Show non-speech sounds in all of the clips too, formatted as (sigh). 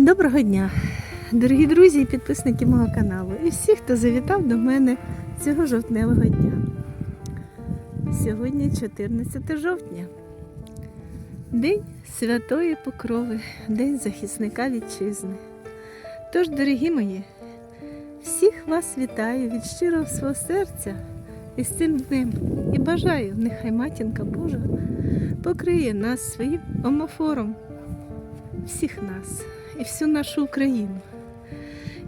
Доброго дня, дорогі друзі і підписники мого каналу і всі, хто завітав до мене цього жовтневого дня. Сьогодні 14 жовтня, День Святої Покрови, День захисника вітчизни. Тож, дорогі мої, всіх вас вітаю від щирого свого серця із цим днем і бажаю, нехай матінка Божа покриє нас своїм омофором, всіх нас і всю нашу Україну.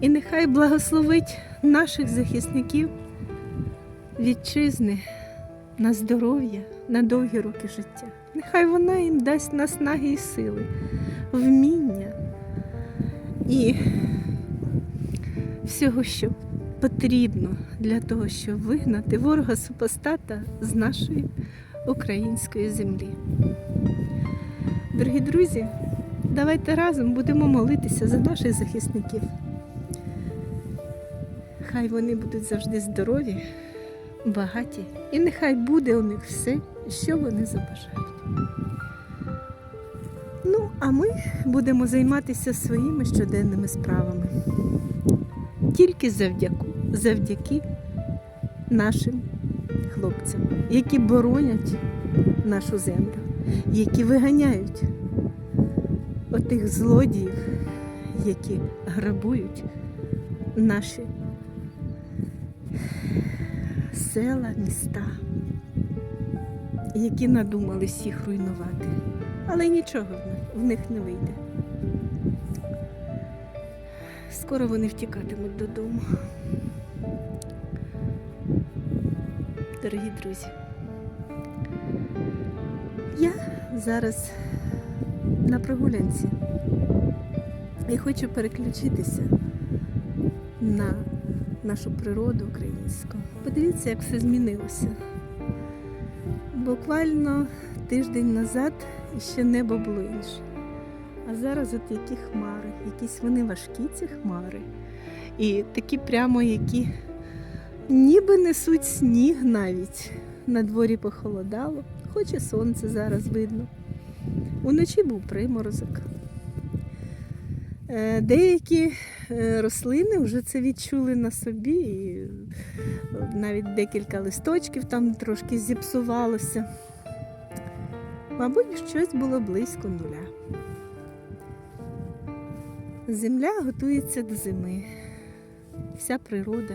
І нехай благословить наших захисників вітчизни на здоров'я, на довгі роки життя. Нехай вона їм дасть наснаги і сили, вміння і всього, що потрібно для того, щоб вигнати ворога супостата з нашої української землі. Дорогі друзі, давайте разом будемо молитися за наших захисників. Хай вони будуть завжди здорові, багаті, і нехай буде у них все, що вони забажають. Ну, а ми будемо займатися своїми щоденними справами. Тільки завдяки, завдяки нашим хлопцям, які боронять нашу землю, які виганяють отих злодіїв, які грабують наші села, міста, які надумали всіх руйнувати. Але нічого в них, не вийде. Скоро вони втікатимуть додому. Дорогі друзі, я зараз на прогулянці і хочу переключитися на нашу природу українську. Подивіться, як все змінилося. Буквально тиждень назад ще небо було інше. А зараз от які хмари, якісь вони важкі, ці хмари. І такі прямо які ніби несуть сніг навіть. На дворі похолодало, хоч і сонце зараз видно. Уночі був приморозок. Е, Деякі е, рослини вже це відчули на собі, і е, навіть декілька листочків там трошки зіпсувалося. Мабуть, щось було близько нуля. Земля готується до зими. Вся природа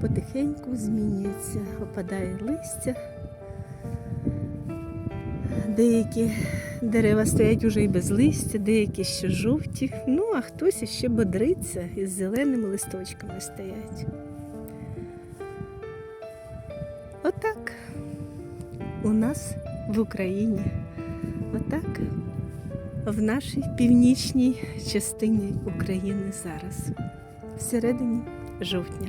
потихеньку змінюється, опадає листя. Деякі дерева стоять уже і без листя, деякі ще жовті, ну а хтось іще бодриться і з зеленими листочками стоять. Отак у нас в Україні, отак в нашій північній частині України зараз, всередині жовтня.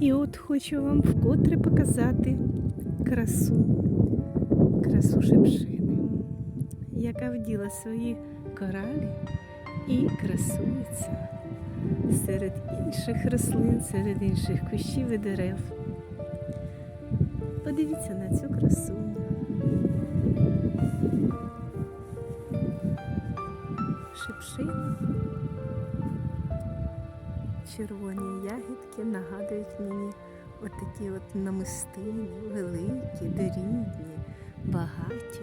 І от хочу вам вкотре показати красу, красу шипшини, яка вділа свої коралі і красується серед інших рослин, серед інших кущів і дерев. Подивіться на цю красу. Шипшина. Червоні ягідки нагадують мені отакі от намистини, великі, дорідні, багаті.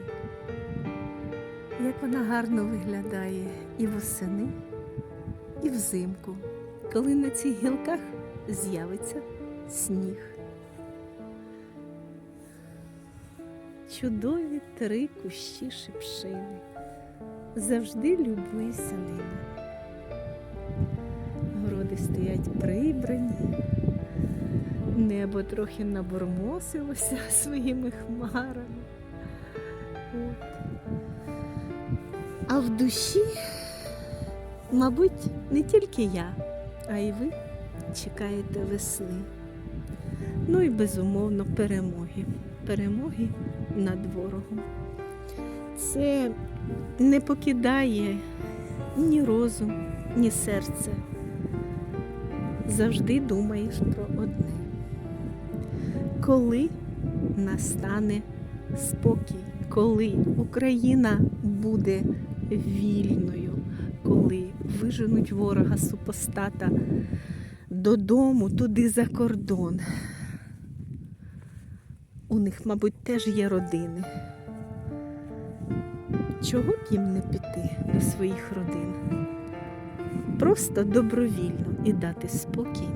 Як вона гарно виглядає і восени, і взимку, коли на цих гілках з'явиться сніг. Чудові три кущі шипшини. Завжди любуюся ними. Городи стоять прибрані, небо трохи набормосилося (laughs) своїми хмарами. От. А в душі, мабуть, не тільки я, а й ви чекаєте весни. Ну і безумовно перемоги. Перемоги над ворогом. Це не покидає ні розум, ні серце. Завжди думаєш про одне. Коли настане спокій, коли Україна буде вільною, коли виженуть ворога супостата додому, туди за кордон. У них, мабуть, теж є родини. Чого б їм не піти до своїх родин? Просто добровільно і дати спокій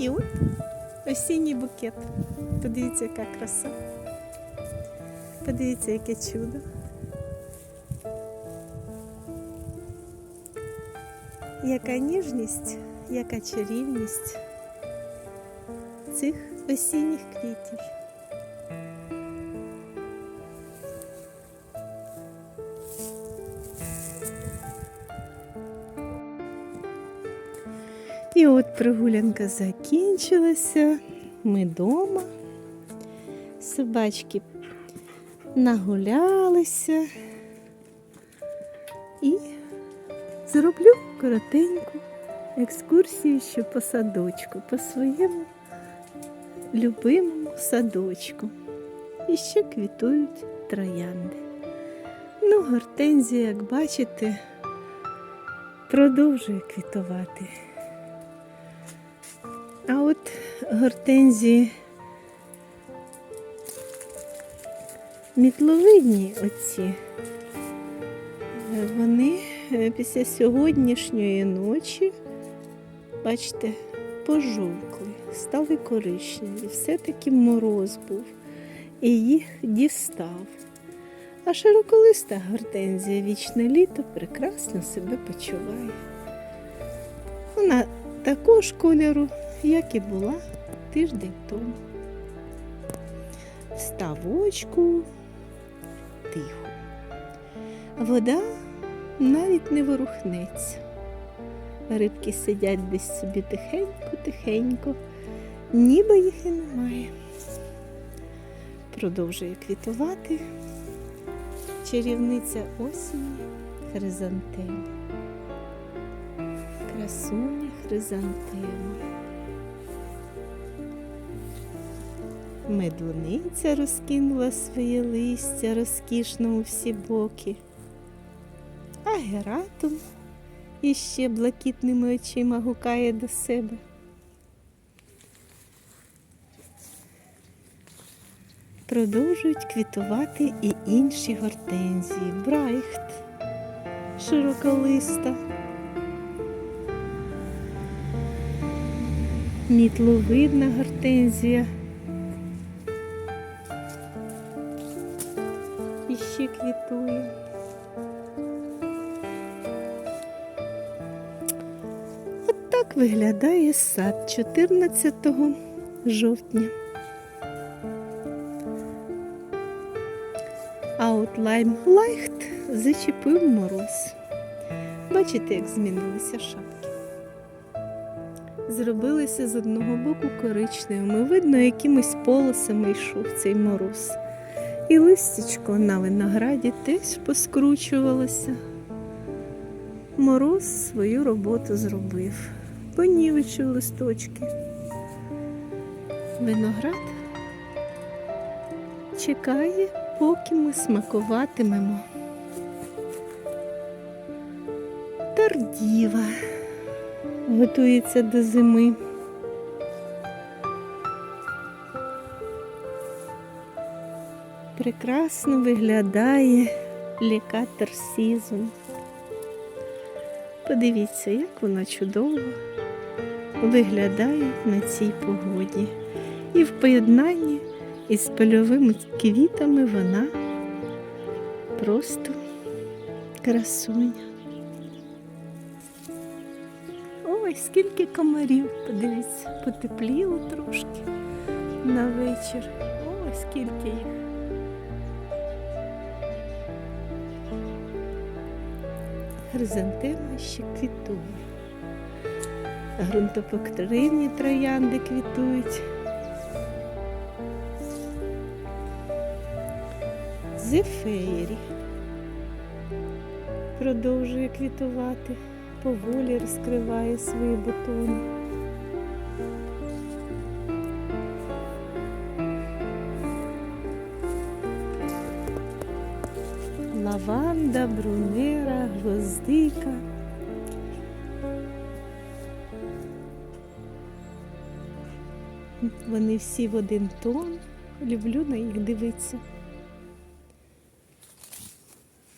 І от осінній букет. Подивіться, яка краса. Подивіться, яке чудо. Яка ніжність, яка чарівність цих осінніх квітів. І от прогулянка закінчилася. Ми вдома. Собачки нагулялися. І зроблю коротеньку екскурсію ще по садочку, по своєму любимому садочку. І ще квітують троянди. Ну, гортензія, як бачите, продовжує квітувати. А от гортензії мітловидні оці, вони е, після сьогоднішньої ночі, бачите, пожовкли, стали коричневі. Все-таки мороз був і їх дістав. А широколиста гортензія вічне літо прекрасно себе почуває. Вона такого ж кольору, як і була тиждень тому. В ставочку тихо. Вода навіть не ворухнеться. Рибки сидять десь собі тихенько-тихенько, ніби їх і немає. Продовжує квітувати чарівниця осені хризантема. Красуня хризантема. Медуниця розкинула своє листя розкішно у всі боки, а Гератум іще блакитними очима гукає до себе. Продовжують квітувати і інші гортензії. Брайхт, широколиста. Мітловидна гортензія. Квітує. От так виглядає сад 14 жовтня. А от лайм зачепив мороз. Бачите, як змінилися шапки. Зробилися з одного боку коричневими. Видно, якимись полосами йшов цей мороз. І листячко на винограді теж поскручувалося. Мороз свою роботу зробив, понівечив листочки. Виноград чекає, поки ми смакуватимемо. Тардіва готується до зими. Прекрасно виглядає лікатор Сізон. Подивіться, як вона чудово виглядає на цій погоді. І в поєднанні із польовими квітами вона просто красуня. Ой, скільки комарів, подивіться, потепліло трошки на вечір. Ой, скільки їх. Хризантема ще квітує. Грунтопокривні троянди квітують. Зефеєрі продовжує квітувати, поволі розкриває свої бутони. Лаванда, брунера, гвоздика. Вони всі в один тон. Люблю на їх дивитися.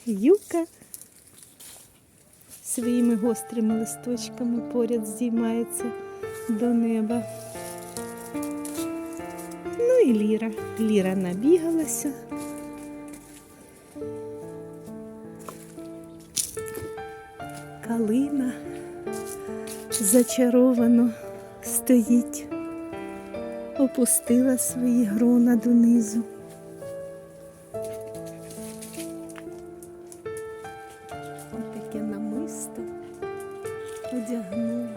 Юка своїми гострими листочками поряд здіймається до неба. Ну і Ліра. Ліра набігалася. Калина зачаровано стоїть, опустила свої грона донизу. Отаке намисто одягнула.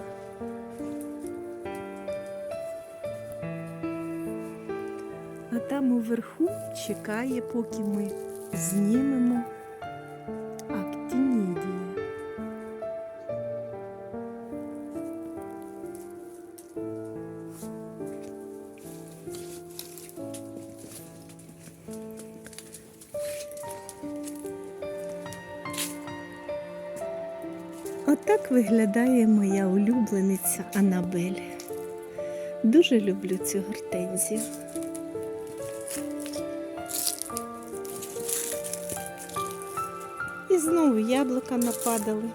А там уверху чекає, поки ми знімемо виглядає моя улюблениця Анабель. Дуже люблю цю гортензію. І знову яблука нападали.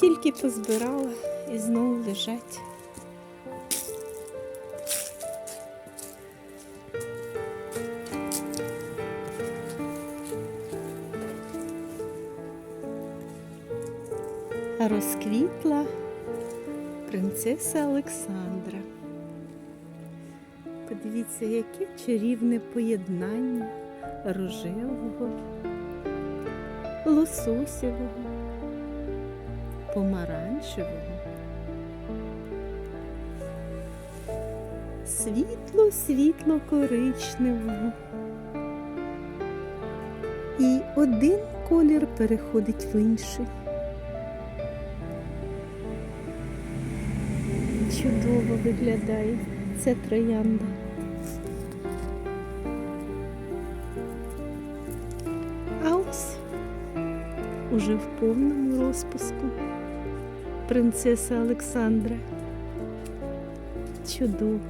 Тільки позбирала і знову лежать. Розквітла принцеса Олександра. Подивіться, яке чарівне поєднання рожевого, лососєвого, помаранчевого, світло-світло коричневого. І один колір переходить в інший. Чудово виглядає ця троянда. А ось уже в повному розпуску принцеса Олександра. Чудова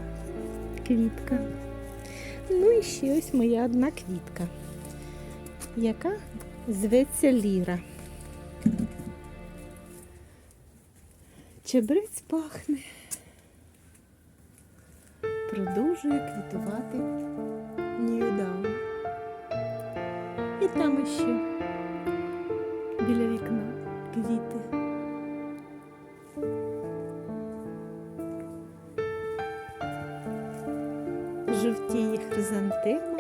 квітка. Ну і ще ось моя одна квітка, яка зветься Ліра. Чебрець пахне продовжує квітувати Ньюдаун. І там іще біля вікна квіти. Жовтіє хризантема,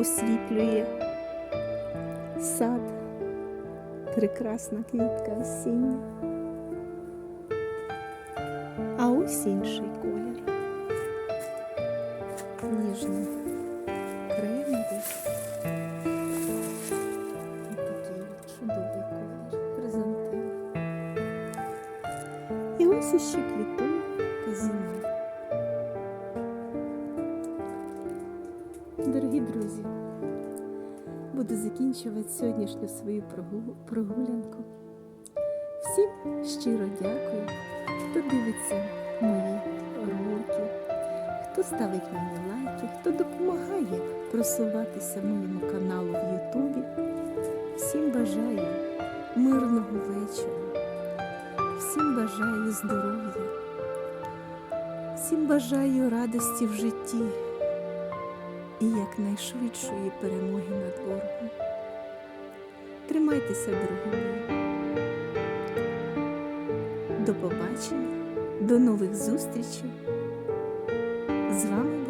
освітлює сад. Прекрасна квітка осіння. А ось інший колір. Ніжний, кремовий. І такий чудовий колір хризантем. І ось іще квітує казіна. Дорогі друзі, буду закінчувати сьогоднішню свою прогулянку. Всім щиро дякую, хто дивиться мої ролики, хто ставить мені лайки, хто допомагає просуватися моєму каналу в Ютубі. Всім бажаю мирного вечора, всім бажаю здоров'я, всім бажаю радості в житті і якнайшвидшої перемоги над ворогом. Тримайтеся, дорогі мої. До побачення, до нових зустрічей. З вами